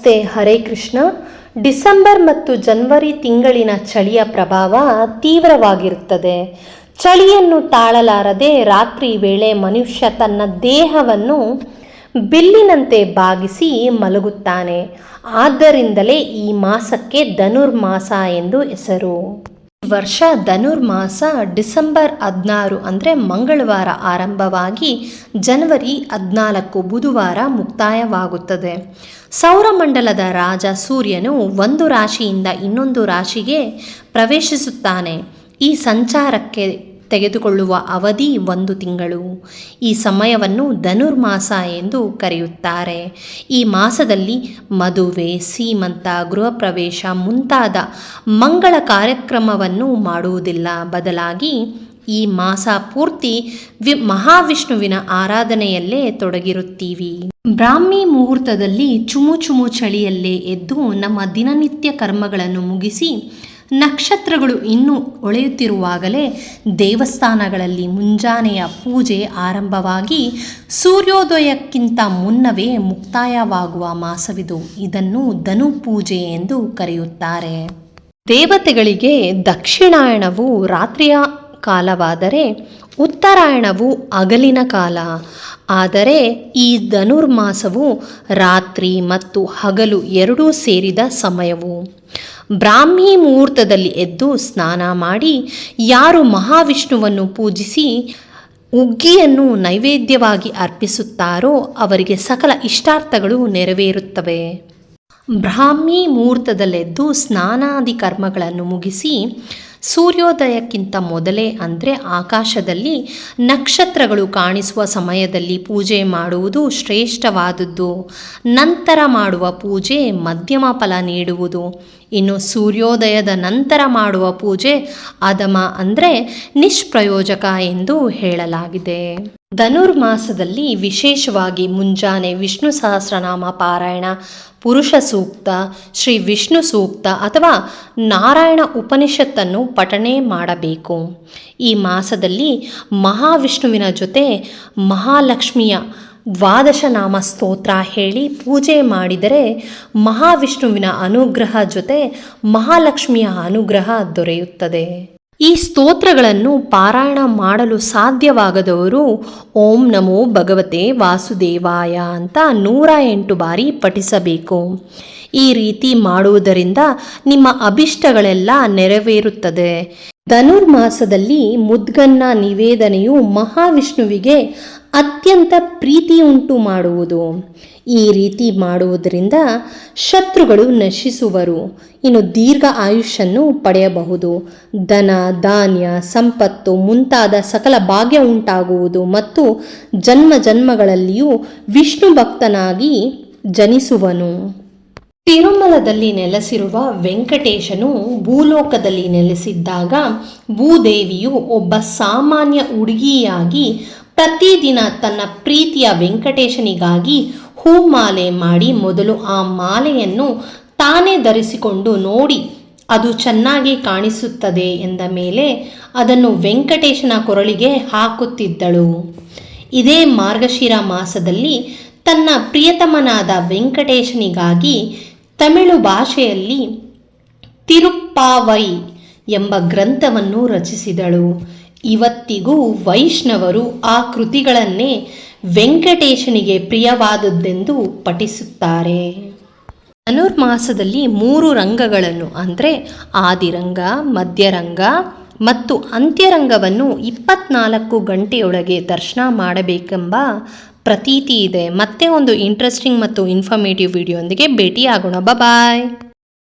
ನಮಸ್ತೆ, ಹರೇ ಕೃಷ್ಣ. ಡಿಸೆಂಬರ್ ಮತ್ತು ಜನವರಿ ತಿಂಗಳಿನ ಚಳಿಯ ಪ್ರಭಾವ ತೀವ್ರವಾಗಿರುತ್ತದೆ. ಚಳಿಯನ್ನು ತಾಳಲಾರದೆ ರಾತ್ರಿ ವೇಳೆ ಮನುಷ್ಯ ತನ್ನ ದೇಹವನ್ನು ಬಿಲ್ಲಿನಂತೆ ಬಾಗಿಸಿ ಮಲಗುತ್ತಾನೆ. ಆದ್ದರಿಂದಲೇ ಈ ಮಾಸಕ್ಕೆ ಧನುರ್ಮಾಸ ಎಂದು ಹೆಸರು. ವರ್ಷ ಧನುರ್ಮಾಸ ಡಿಸೆಂಬರ್ ಹದಿನಾರು ಅಂದರೆ ಮಂಗಳವಾರ ಆರಂಭವಾಗಿ ಜನವರಿ ಹದಿನಾಲ್ಕು ಬುಧವಾರ ಮುಕ್ತಾಯವಾಗುತ್ತದೆ. ಸೌರಮಂಡಲದ ರಾಜ ಸೂರ್ಯನು ಒಂದು ರಾಶಿಯಿಂದ ಇನ್ನೊಂದು ರಾಶಿಗೆ ಪ್ರವೇಶಿಸುತ್ತಾನೆ. ಈ ಸಂಚಾರಕ್ಕೆ ತೆಗೆದುಕೊಳ್ಳುವ ಅವಧಿ ಒಂದು ತಿಂಗಳು. ಈ ಸಮಯವನ್ನು ಧನುರ್ಮಾಸ ಎಂದು ಕರೆಯುತ್ತಾರೆ. ಈ ಮಾಸದಲ್ಲಿ ಮದುವೆ, ಸೀಮಂತ ಗೃಹ ಪ್ರವೇಶ ಮುಂತಾದ ಮಂಗಳ ಕಾರ್ಯಕ್ರಮವನ್ನು ಮಾಡುವುದಿಲ್ಲ. ಬದಲಾಗಿ ಈ ಮಾಸ ಪೂರ್ತಿ ವಿ ಮಹಾವಿಷ್ಣುವಿನ ಆರಾಧನೆಯಲ್ಲೇ ತೊಡಗಿರುತ್ತೀವಿ. ಬ್ರಾಹ್ಮಿ ಮುಹೂರ್ತದಲ್ಲಿ ಚುಮು ಚುಮು ಚಳಿಯಲ್ಲೇ ಎದ್ದು ನಮ್ಮ ದಿನನಿತ್ಯ ಕರ್ಮಗಳನ್ನು ಮುಗಿಸಿ ನಕ್ಷತ್ರಗಳು ಇನ್ನೂ ಒಳೆಯುತ್ತಿರುವಾಗಲೇ ದೇವಸ್ಥಾನಗಳಲ್ಲಿ ಮುಂಜಾನೆಯ ಪೂಜೆ ಆರಂಭವಾಗಿ ಸೂರ್ಯೋದಯಕ್ಕಿಂತ ಮುನ್ನವೇ ಮುಕ್ತಾಯವಾಗುವ ಮಾಸವಿದು. ಇದನ್ನು ಧನು ಪೂಜೆ ಎಂದು ಕರೆಯುತ್ತಾರೆ. ದೇವತೆಗಳಿಗೆ ದಕ್ಷಿಣಾಯಣವು ರಾತ್ರಿಯ ಕಾಲವಾದರೆ ಉತ್ತರಾಯಣವು ಹಗಲಿನ ಕಾಲ. ಆದರೆ ಈ ಧನುರ್ಮಾಸವು ರಾತ್ರಿ ಮತ್ತು ಹಗಲು ಎರಡೂ ಸೇರಿದ ಸಮಯವು. ಬ್ರಾಹ್ಮಿ ಮುಹೂರ್ತದಲ್ಲಿ ಎದ್ದು ಸ್ನಾನ ಮಾಡಿ ಯಾರು ಮಹಾವಿಷ್ಣುವನ್ನು ಪೂಜಿಸಿ ಉಗ್ಗಿಯನ್ನು ನೈವೇದ್ಯವಾಗಿ ಅರ್ಪಿಸುತ್ತಾರೋ ಅವರಿಗೆ ಸಕಲ ಇಷ್ಟಾರ್ಥಗಳು ನೆರವೇರುತ್ತವೆ. ಬ್ರಾಹ್ಮಿ ಮುಹೂರ್ತದಲ್ಲೆದ್ದು ಸ್ನಾನಾದಿ ಕರ್ಮಗಳನ್ನು ಮುಗಿಸಿ ಸೂರ್ಯೋದಯಕ್ಕಿಂತ ಮೊದಲೇ ಅಂದರೆ ಆಕಾಶದಲ್ಲಿ ನಕ್ಷತ್ರಗಳು ಕಾಣಿಸುವ ಸಮಯದಲ್ಲಿ ಪೂಜೆ ಮಾಡುವುದು ಶ್ರೇಷ್ಠವಾದದ್ದು. ನಂತರ ಮಾಡುವ ಪೂಜೆ ಮಧ್ಯಮ ಫಲ ನೀಡುವುದು. ಇನ್ನು ಸೂರ್ಯೋದಯದ ನಂತರ ಮಾಡುವ ಪೂಜೆ ಅದಮ ಅಂದರೆ ನಿಷ್ಪ್ರಯೋಜಕ ಎಂದು ಹೇಳಲಾಗಿದೆ. ಧನುರ್ಮಾಸದಲ್ಲಿ ವಿಶೇಷವಾಗಿ ಮುಂಜಾನೆ ವಿಷ್ಣು ಸಹಸ್ರನಾಮ ಪಾರಾಯಣ, ಪುರುಷ ಸೂಕ್ತ, ಶ್ರೀ ವಿಷ್ಣು ಸೂಕ್ತ ಅಥವಾ ನಾರಾಯಣ ಉಪನಿಷತ್ತನ್ನು ಪಠಣೆ ಮಾಡಬೇಕು. ಈ ಮಾಸದಲ್ಲಿ ಮಹಾವಿಷ್ಣುವಿನ ಜೊತೆ ಮಹಾಲಕ್ಷ್ಮಿಯ ದ್ವಾದಶ ನಾಮ ಸ್ತೋತ್ರ ಹೇಳಿ ಪೂಜೆ ಮಾಡಿದರೆ ಮಹಾವಿಷ್ಣುವಿನ ಅನುಗ್ರಹ ಜೊತೆ ಮಹಾಲಕ್ಷ್ಮಿಯ ಅನುಗ್ರಹ ದೊರೆಯುತ್ತದೆ. ಈ ಸ್ತೋತ್ರಗಳನ್ನು ಪಾರಾಯಣ ಮಾಡಲು ಸಾಧ್ಯವಾಗದವರು ಓಂ ನಮೋ ಭಗವತೆ ವಾಸುದೇವಾಯ ಅಂತ ನೂರ ಎಂಟು ಬಾರಿ ಪಠಿಸಬೇಕು. ಈ ರೀತಿ ಮಾಡುವುದರಿಂದ ನಿಮ್ಮ ಅಭಿಷ್ಟಗಳೆಲ್ಲ ನೆರವೇರುತ್ತದೆ. ಧನುರ್ಮಾಸದಲ್ಲಿ ಮುದ್ಗನ್ನ ನಿವೇದನೆಯು ಮಹಾವಿಷ್ಣುವಿಗೆ ಅತ್ಯಂತ ಪ್ರೀತಿಯುಂಟು ಮಾಡುವುದು. ಈ ರೀತಿ ಮಾಡುವುದರಿಂದ ಶತ್ರುಗಳು ನಶಿಸುವರು. ಇನ್ನು ದೀರ್ಘ ಆಯುಷ್ಯನ್ನು ಪಡೆಯಬಹುದು. ದನ ಧಾನ್ಯ, ಸಂಪತ್ತು ಮುಂತಾದ ಸಕಲ ಭಾಗ್ಯ ಉಂಟಾಗುವುದು ಮತ್ತು ಜನ್ಮ ಜನ್ಮಗಳಲ್ಲಿಯೂ ವಿಷ್ಣು ಭಕ್ತನಾಗಿ ಜನಿಸುವನು. ತಿರುಮಲದಲ್ಲಿ ನೆಲೆಸಿರುವ ವೆಂಕಟೇಶನು ಭೂಲೋಕದಲ್ಲಿ ನೆಲೆಸಿದ್ದಾಗ ಭೂದೇವಿಯು ಒಬ್ಬ ಸಾಮಾನ್ಯ ಹುಡುಗಿಯಾಗಿ ಪ್ರತಿದಿನ ತನ್ನ ಪ್ರೀತಿಯ ವೆಂಕಟೇಶನಿಗಾಗಿ ಹೂಮಾಲೆ ಮಾಡಿ ಮೊದಲು ಆ ಮಾಲೆಯನ್ನು ತಾನೇ ಧರಿಸಿಕೊಂಡು ನೋಡಿ ಅದು ಚೆನ್ನಾಗಿ ಕಾಣಿಸುತ್ತದೆ ಎಂದ ಮೇಲೆ ಅದನ್ನು ವೆಂಕಟೇಶನ ಕೊರಳಿಗೆ ಹಾಕುತ್ತಿದ್ದಳು. ಇದೇ ಮಾರ್ಗಶಿರ ಮಾಸದಲ್ಲಿ ತನ್ನ ಪ್ರಿಯತಮನಾದ ವೆಂಕಟೇಶನಿಗಾಗಿ ತಮಿಳು ಭಾಷೆಯಲ್ಲಿ ತಿರುಪ್ಪಾವೈ ಎಂಬ ಗ್ರಂಥವನ್ನು ರಚಿಸಿದಳು. ಇವತ್ತಿಗೂ ವೈಷ್ಣವರು ಆ ಕೃತಿಗಳನ್ನೇ ವೆಂಕಟೇಶನಿಗೆ ಪ್ರಿಯವಾದದ್ದೆಂದು ಪಠಿಸುತ್ತಾರೆ. ಧನುರ್ಮಾಸದಲ್ಲಿ ಮೂರು ರಂಗಗಳನ್ನು, ಅಂದರೆ ಆದಿರಂಗ, ಮಧ್ಯರಂಗ ಮತ್ತು ಅಂತ್ಯರಂಗವನ್ನು ಇಪ್ಪತ್ನಾಲ್ಕು ಗಂಟೆಯೊಳಗೆ ದರ್ಶನ ಮಾಡಬೇಕೆಂಬ ಪ್ರತೀತಿ ಇದೆ. ಮತ್ತೆ ಒಂದು ಇಂಟ್ರೆಸ್ಟಿಂಗ್ ಮತ್ತು ಇನ್ಫಾರ್ಮೇಟಿವ್ ವಿಡಿಯೋಂದಿಗೆ ಭೇಟಿಯಾಗೋಣ. ಬಾಯ್